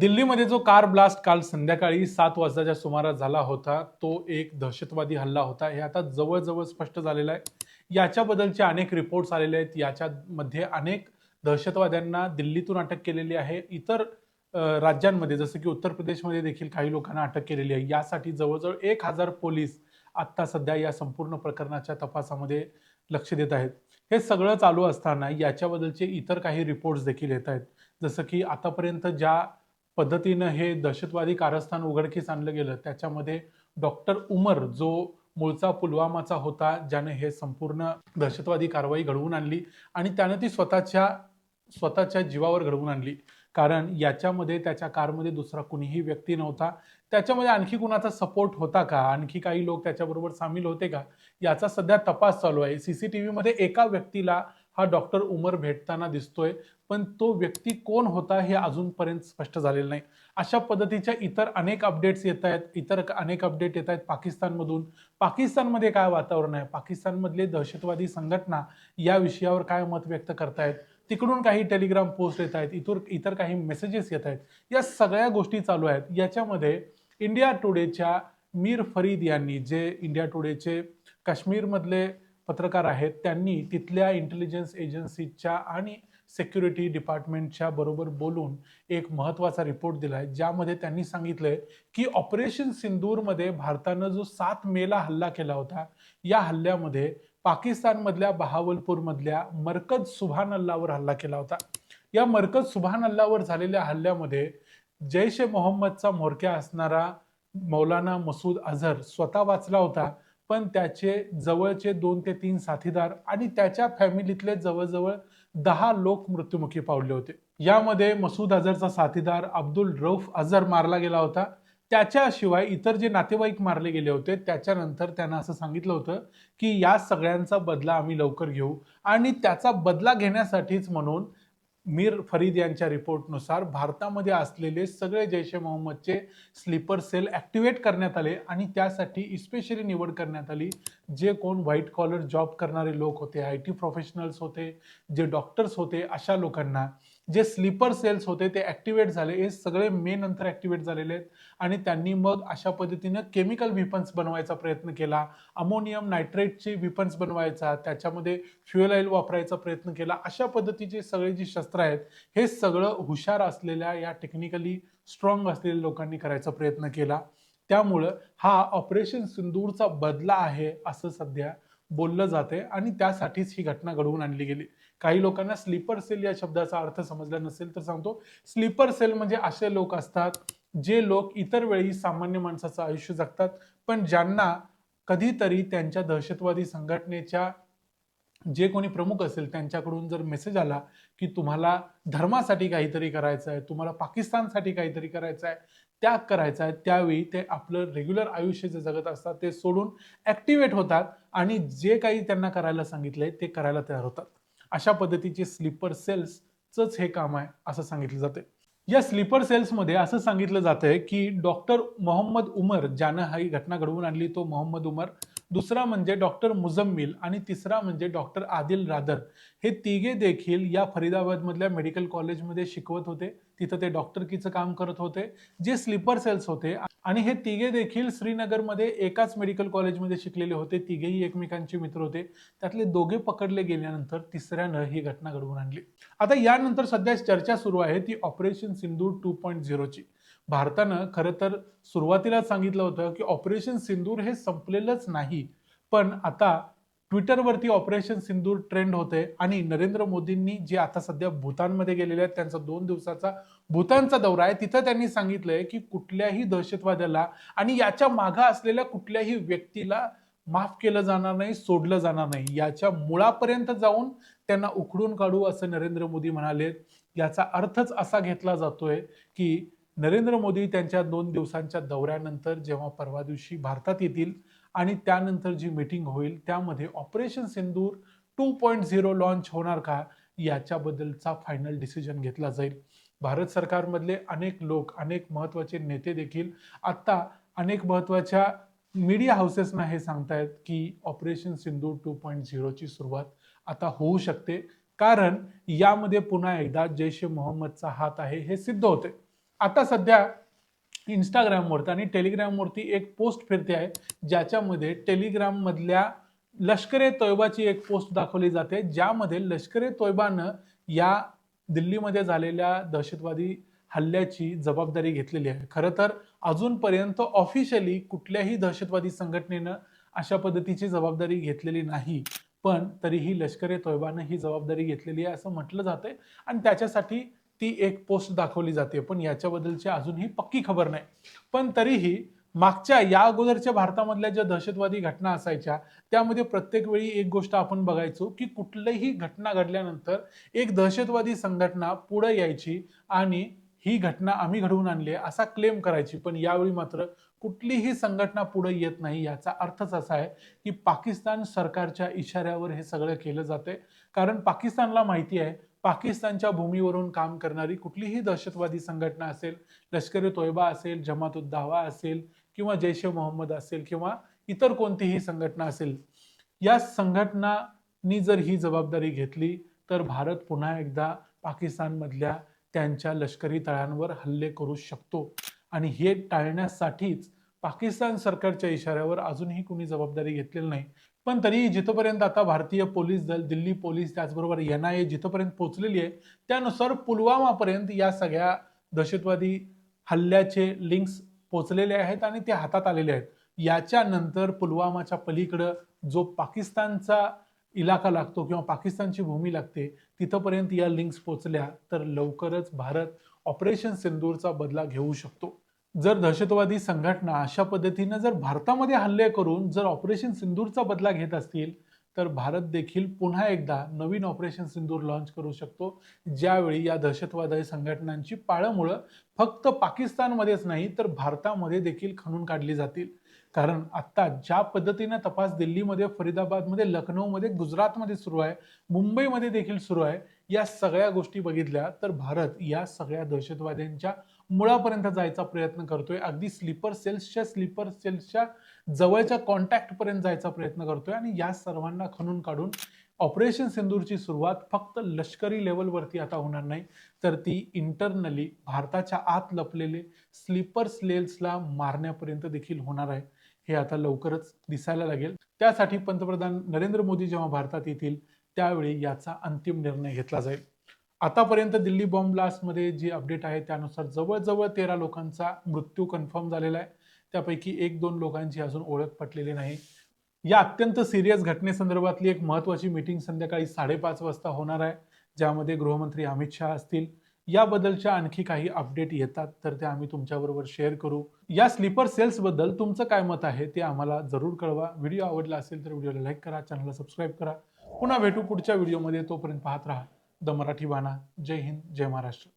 दिल्लीमध्ये जो car blast काल संध्याकाळी सात वाजताच्या सुमारास झाला होता तो एक दहशतवादी हल्ला होता. हे आता जवळजवळ स्पष्ट झालेलं आहे. याच्याबद्दलचे अनेक रिपोर्ट्स आलेले आहेत. याच्यामध्ये अनेक दहशतवाद्यांना दिल्लीतून अटक केलेली आहे. इतर राज्यांमध्ये जसं की उत्तर प्रदेशमध्ये देखील काही लोकांना अटक केलेली आहे. यासाठी जवळजवळ एक हजार पोलीस आत्ता सध्या या संपूर्ण प्रकरणाच्या तपासामध्ये लक्ष देत आहेत. हे सगळं चालू असताना याच्याबद्दलचे इतर काही रिपोर्ट्स देखील येत आहेत. जसं की आतापर्यंत ज्या पद्धतीनं हे दहशतवादी कारस्थान उघडकीस आणलं गेलं. त्याच्यामध्ये डॉक्टर उमर जो मूळचा पुलवामाचा होता ज्याने हे संपूर्ण दहशतवादी कारवाई घडवून आणली आणि त्यानं ती स्वतःच्या स्वतःच्या जीवावर घडवून आणली. कारण याच्यामध्ये त्याच्या कारमध्ये दुसरा कुणीही व्यक्ती नव्हता. त्याच्यामध्ये आणखी कुणाचा सपोर्ट होता का? आणखी काही लोक त्याच्याबरोबर सामील होते का? याचा सध्या तपास चालू आहे. सीसीटीव्ही मध्ये एका व्यक्तीला हा डॉक्टर उमर भेटताना दिसतोय. पण तो व्यक्ती कोण होता हे अजूनपर्यंत स्पष्ट झालेलं नाही. अशा पद्धतीच्या इतर अनेक अपडेट्स येत आहेत. इतर अनेक अपडेट येत आहेत पाकिस्तानमधून. पाकिस्तानमध्ये काय वातावरण आहे? पाकिस्तानमधले दहशतवादी संघटना या विषयावर काय मत व्यक्त करतायत? तिकडून काही टेलिग्राम पोस्ट येत आहेत. इतर इतर काही मेसेजेस येत आहेत. या सगळ्या गोष्टी चालू आहेत. याच्यामध्ये इंडिया टुडेच्या मीर फरीद यांनी जे इंडिया टुडेचे काश्मीरमधले पत्रकार आहेत त्यांनी तिथल्या इंटेलिजन्स एजन्सीच्या आणि सेक्युरिटी डिपार्टमेंटच्या बरोबर बोलून एक महत्त्वाचा रिपोर्ट दिला आहे ज्यामध्ये त्यांनी सांगितलंय की ऑपरेशन सिंदूरमध्ये भारतानं जो सात मेला हल्ला केला होता या हल्ल्यामध्ये पाकिस्तानमधल्या बहावलपूरमधल्या मरकज सुभान अल्लावर हल्ला केला होता. या मरकज सुभान अल्लावर झालेल्या हल्ल्यामध्ये जैश ए मोहम्मदचा म्होरक्या असणारा मौलाना मसूद अझहर स्वतः वाचला होता पण त्याचे जवळचे दोन ते तीन साथीदार आणि त्याच्या फॅमिलीतले जवळजवळ दहा लोक मृत्युमुखी पावले होते. यामध्ये मसूद अझरचा साथीदार अब्दुल रौफ अझर मारला गेला होता. त्याच्याशिवाय इतर जे नातेवाईक मारले गेले होते त्याच्यानंतर त्यांना असं सांगितलं होतं की या सगळ्यांचा बदला आम्ही लवकर घेऊ. आणि त्याचा बदला घेण्यासाठीच म्हणून मीर फरीद यांच्या रिपोर्टनुसार भारतामध्ये असलेले सगळे जैश ए मोहम्मदचे स्लीपर सेल ॲक्टिवेट करण्यात आले आणि त्यासाठी इस्पेशली निवड करण्यात आली. जे कोण व्हाईट कॉलर जॉब करणारे लोक होते आय टी प्रोफेशनल्स होते जे डॉक्टर्स होते अशा लोकांना जे स्लीपर सेल्स होते ते ॲक्टिवेट झाले. हे सगळे मे नंतर ॲक्टिवेट झालेले आहेत. आणि त्यांनी मग अशा पद्धतीनं केमिकल विपन्स बनवायचा प्रयत्न केला. अमोनियम नायट्रेटचे विपन्स बनवायचा त्याच्यामध्ये फ्युएल ऑइल वापरायचा प्रयत्न केला. अशा पद्धतीचे सगळे जी शस्त्र आहेत हे सगळं हुशार असलेल्या या टेक्निकली स्ट्रॉंग असलेल्या लोकांनी करायचा प्रयत्न केला. त्यामुळं हा ऑपरेशन सिंदूरचा बदला आहे असं सध्या बोललं जाते आणि त्यासाठीच ही घटना घडवून आणली गेली. काही लोकांना स्लीपर सेल या शब्दाचा अर्थ समजला नसेल तर सांगतो. स्लीपर सेल म्हणजे असे लोक असतात जे लोक इतर वेळी सामान्य माणसाचं आयुष्य जगतात पण ज्यांना कधीतरी त्यांच्या दहशतवादी संघटनेच्या जे कोणी प्रमुख असेल त्यांच्याकडून जर मेसेज आला की तुम्हाला धर्मासाठी काहीतरी करायचं आहे तुम्हाला पाकिस्तानसाठी काहीतरी करायचं आहे त्याग करायचा आहे त्यावेळी ते आपलं रेग्युलर आयुष्य जे जगत असतात ते सोडून ॲक्टिवेट होतात. आणि जे काही त्यांना करायला सांगितलंय ते करायला तयार होतात. अशा पद्धतीचे स्लीपर सेल्सच हे काम आहे असं सांगितलं जाते या स्लीपर सेल्समध्ये असं सांगितलं जातंय की डॉक्टर मोहम्मद उमर ज्यानं ही घटना घडवून आणली तो मोहम्मद उमर दुसरा म्हणजे डॉक्टर मुजम्मिल आणि तिसरा म्हणजे डॉक्टर आदिल रादर. हे तिघे देखील या फरीदाबादमधल्या मेडिकल कॉलेजमध्ये शिकवत होते. तिथं ते डॉक्टरकीचं काम करत होते जे स्लीपर सेल्स होते. आणि हे तिघे देखील श्रीनगरमध्ये एकाच मेडिकल कॉलेजमध्ये शिकलेले होते. तिघेही एकमेकांचे मित्र होते. त्यातले दोघे पकडले गेल्यानंतर तिसऱ्यानं ही घटना घडवून आणली. आता यानंतर सध्या चर्चा सुरू आहे ती ऑपरेशन सिंधू टू पॉईंट झिरोची भारतानं खरं तर सुरुवातीलाच सांगितलं होतं की ऑपरेशन सिंदूर हे संपलेलंच नाही. पण आता ट्विटरवरती ऑपरेशन सिंदूर ट्रेंड होते आणि नरेंद्र मोदींनी जे आता सध्या भूतानमध्ये गेलेले आहेत त्यांचा दोन दिवसाचा भूतानचा दौरा आहे तिथं त्यांनी सांगितलंय की कुठल्याही दहशतवाद्याला आणि याच्या मागं असलेल्या कुठल्याही व्यक्तीला माफ केलं जाणार नाही सोडलं जाणार नाही. याच्या मुळापर्यंत जाऊन त्यांना उखडून काढू असं नरेंद्र मोदी म्हणाले याचा अर्थच असा घेतला जातोय की नरेंद्र मोदी त्यांच्या दोन दिवसांच्या दौऱ्यानंतर जेव्हा परवा दिवशी भारतात येतील आणि त्यानंतर जी मीटिंग होईल त्यामध्ये operation Sindoor two point zero launch होणार का याच्याबद्दलचा फायनल डिसिजन घेतला जाईल. भारत सरकारमधले अनेक लोक अनेक महत्त्वाचे नेते देखील आत्ता अनेक महत्त्वाच्या मीडिया हाऊसेसना हे सांगतायत की ऑपरेशन सिंदूर टू पॉईंट झिरोची सुरुवात आता होऊ शकते. कारण यामध्ये पुन्हा एकदा जैश ए मोहम्मदचा हात आहे हे सिद्ध होते. आता सध्या इंस्टाग्रामवरती आणि टेलिग्रामवरती एक पोस्ट फिरते आहे ज्याच्यामध्ये टेलिग्राममधल्या लष्करे तोयबाची एक पोस्ट दाखवली जाते ज्यामध्ये लष्करे तोयबानं या दिल्लीमध्ये झालेल्या दहशतवादी हल्ल्याची जबाबदारी घेतलेली आहे. खरं तर अजूनपर्यंत ऑफिशियली कुठल्याही दहशतवादी संघटनेनं अशा पद्धतीची जबाबदारी घेतलेली नाही पण तरीही लष्करे तोयबानं ही जबाबदारी घेतलेली आहे असं म्हटलं जातंय. आणि त्याच्यासाठी ती एक पोस्ट दाखवली जाते पण याच्याबद्दलची अजूनही पक्की खबर नाही. पण तरीही मागच्या या अगोदरच्या भारतामधल्या ज्या दहशतवादी घटना असायच्या त्यामध्ये प्रत्येक वेळी एक गोष्ट आपण बघायचो की कुठलीही घटना घडल्यानंतर एक दहशतवादी संघटना पुढे यायची आणि ही घटना आम्ही घडवून आणली आहे असा क्लेम करायची. पण यावेळी मात्र कुठलीही संघटना पुढे येत नाही याचा अर्थच असा आहे की पाकिस्तान सरकारच्या इशाऱ्यावर हे सगळं केलं जाते कारण पाकिस्तानला माहिती आहे पाकिस्तानच्या भूमीवरून काम करणारी कुठलीही दहशतवादी संघटना असेल लष्कर ए तोयबा असेल जमात उद दावा असेल किंवा जैश ए मोहम्मद असेल किंवा इतर कोणतीही संघटना असेल या संघटनांनी जर ही जबाबदारी घेतली तर भारत पुन्हा एकदा पाकिस्तानमधल्या त्यांच्या लष्करी तळांवर हल्ले करू शकतो. आणि हे टाळण्यासाठीच पाकिस्तान सरकारच्या इशाऱ्यावर अजूनही कुणी जबाबदारी घेतलेली नाही. पण तरी जिथपर्यंत आता भारतीय पोलीस दल दिल्ली पोलीस त्याचबरोबर एन आय ए जिथपर्यंत पोहोचलेली आहे त्यानुसार पुलवामापर्यंत या सगळ्या दहशतवादी हल्ल्याचे लिंक्स पोचलेले आहेत आणि ते हातात आलेले आहेत. याच्यानंतर पुलवामाच्या पलीकडं जो पाकिस्तानचा इलाका लागतो किंवा पाकिस्तानची भूमी लागते तिथपर्यंत या लिंक्स पोचल्या तर लवकरच भारत ऑपरेशन सिंदूरचा बदला घेऊ शकतो. जर दहशतवादी संघटना अशा पद्धतीनं जर भारतामध्ये हल्ले करून जर ऑपरेशन सिंदूरचा बदला घेत असतील तर भारत देखील पुन्हा एकदा नवीन ऑपरेशन सिंदूर लॉन्च करू शकतो. ज्यावेळी या दहशतवादी संघटनांची पाळंमुळं फक्त पाकिस्तानमध्येच नाही तर भारतामध्ये देखील खणून काढली जातील. कारण आत्ता ज्या पद्धतीनं तपास दिल्लीमध्ये फरीदाबादमध्ये लखनौमध्ये गुजरातमध्ये सुरू आहे मुंबईमध्ये देखील सुरू आहे या सगळ्या गोष्टी बघितल्या तर भारत या सगळ्या दहशतवाद्यांच्या मुळापर्यंत जायचा प्रयत्न करतोय. अगदी स्लीपर सेल्सच्या स्लीपर सेल्सच्या जवळच्या कॉन्टॅक्टपर्यंत जायचा प्रयत्न करतोय आणि या सर्वांना खणून काढून ऑपरेशन सिंदूरची सुरुवात फक्त लष्करी लेवलवरती आता होणार नाही तर ती इंटरनली भारताच्या आत लपलेले स्लीपर स्लेल्सला मारण्यापर्यंत देखील होणार आहे. हे आता लवकरच दिसायला लागेल. त्यासाठी पंतप्रधान नरेंद्र मोदी जेव्हा भारतात येतील त्यावेळी याचा अंतिम निर्णय घेतला जाईल. आतापर्यंत दिल्ली बॉम्ब ब्लास्टमध्ये जी अपडेट आहे त्यानुसार जवळजवळ तेरा लोकांचा मृत्यू कन्फर्म झालेला आहे. त्यापैकी एक दोन लोकांची अजून ओळख पटलेली नाही. या अत्यंत सिरियस घटनेसंदर्भातली एक महत्त्वाची मीटिंग संध्याकाळी साडेपाच वाजता होणार आहे ज्यामध्ये गृहमंत्री अमित शहा असतील. याबद्दलच्या आणखी काही अपडेट येतात तर ते आम्ही तुमच्याबरोबर शेअर करू. या स्लीपर सेल्सबद्दल तुमचं काय मत आहे ते आम्हाला जरूर कळवा. व्हिडिओ आवडला असेल तर व्हिडिओला लाईक करा चॅनलला सबस्क्राईब करा. पुन्हा भेटू पुढच्या व्हिडिओमध्ये तोपर्यंत पाहत राहा. द मराठी बाणा जय हिंद जय महाराष्ट्र.